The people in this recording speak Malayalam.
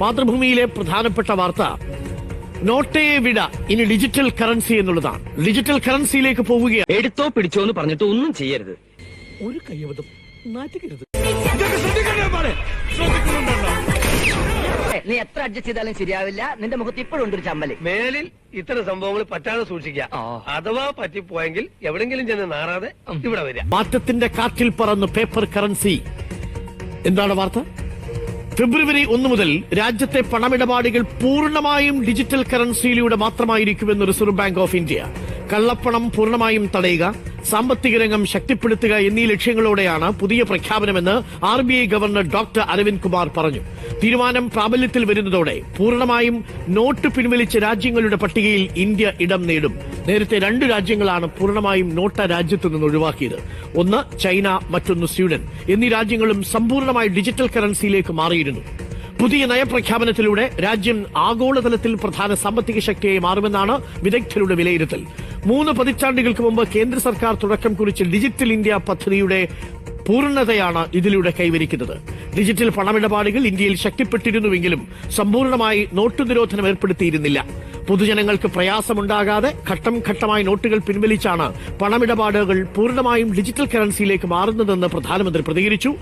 മാതൃഭൂമിയിലെ പ്രധാനപ്പെട്ട വാർത്ത. നോട്ടയെ വിട ഇനി ഡിജിറ്റൽ കറൻസി എന്നുള്ളതാണ്. ഡിജിറ്റൽ കറൻസിയിലേക്ക് പോവുകയാണ്. എടുത്തോ പിടിച്ചോ എന്ന് പറഞ്ഞിട്ട് ഒന്നും ചെയ്യരുത്. ഒരു നാറ്റുകരുത് നീ എത്ര അഡ്ജസ്റ്റ് ചെയ്താലും ശരിയാവില്ല. നിന്റെ മുഖത്ത് ഇപ്പോഴും ഉണ്ട് ഒരു ചമ്മൽ. മേലിൽ ഇത്തരം സംഭവങ്ങൾ പറ്റാതെ സൂക്ഷിക്കുക. ആ. അഥവാ പറ്റിപ്പോയെങ്കിൽ എവിടെങ്കിലും ചെന്ന് നാറാതെ ഇവിടെ വരിക. മാറ്റത്തിന്റെ കാറ്റിൽ പറന്ന് പേപ്പർ കറൻസി എന്താണ് വാർത്ത? ഫെബ്രുവരി ഒന്ന് മുതൽ രാജ്യത്തെ പണമിടപാടുകൾ പൂർണമായും ഡിജിറ്റൽ കറൻസിയിലൂടെ മാത്രമായിരിക്കുമെന്ന് റിസർവ് ബാങ്ക് ഓഫ് ഇന്ത്യ. കള്ളപ്പണം പൂർണമായും തടയുക സാമ്പത്തിക രംഗം ശക്തിപ്പെടുത്തുക എന്നീ ലക്ഷ്യങ്ങളോടെയാണ് പുതിയ പ്രഖ്യാപനമെന്ന് R B I governor doctor Aravind Kumar പറഞ്ഞു. തീരുമാനം പ്രാബല്യത്തിൽ വരുന്നതോടെ പൂർണമായും നോട്ട് പിൻവലിച്ച രാജ്യങ്ങളുടെ പട്ടികയിൽ ഇന്ത്യ ഇടം നേടും. നേരത്തെ രണ്ട് രാജ്യങ്ങളാണ് പൂർണമായും നോട്ട രാജ്യത്തു നിന്ന് ഒഴിവാക്കിയത്. ഒന്ന് ചൈന മറ്റൊന്ന് സ്വീഡൻ എന്നീ രാജ്യങ്ങളും സമ്പൂർണമായി ഡിജിറ്റൽ കറൻസിയിലേക്ക് മാറിയിരുന്നു. പുതിയ നയപ്രഖ്യാപനത്തിലൂടെ രാജ്യം ആഗോളതലത്തിൽ പ്രധാന സാമ്പത്തിക ശക്തിയായി മാറുമെന്നാണ് വിദഗ്ധരുടെ വിലയിരുത്തൽ. മൂന്ന് പതിറ്റാണ്ടുകൾക്ക് മുമ്പ് കേന്ദ്ര സർക്കാർ തുടക്കം കുറിച്ച ഡിജിറ്റൽ ഇന്ത്യ പദ്ധതിയുടെ പൂർണതയാണ് ഇതിലൂടെ കൈവരിക്കുന്നത്. ഡിജിറ്റൽ പണമിടപാടുകൾ ഇന്ത്യയിൽ ശക്തിപ്പെട്ടിരുന്നുവെങ്കിലും സമ്പൂർണമായി നോട്ടു നിരോധനം ഏർപ്പെടുത്തിയിരുന്നില്ല. പൊതുജനങ്ങൾക്ക് പ്രയാസമുണ്ടാകാതെ ഘട്ടം ഘട്ടമായി നോട്ടുകൾ പിൻവലിച്ചാണ് പണമിടപാടുകൾ പൂർണമായും ഡിജിറ്റൽ കറൻസിയിലേക്ക് മാറുന്നതെന്ന് പ്രധാനമന്ത്രി പ്രതികരിച്ചു.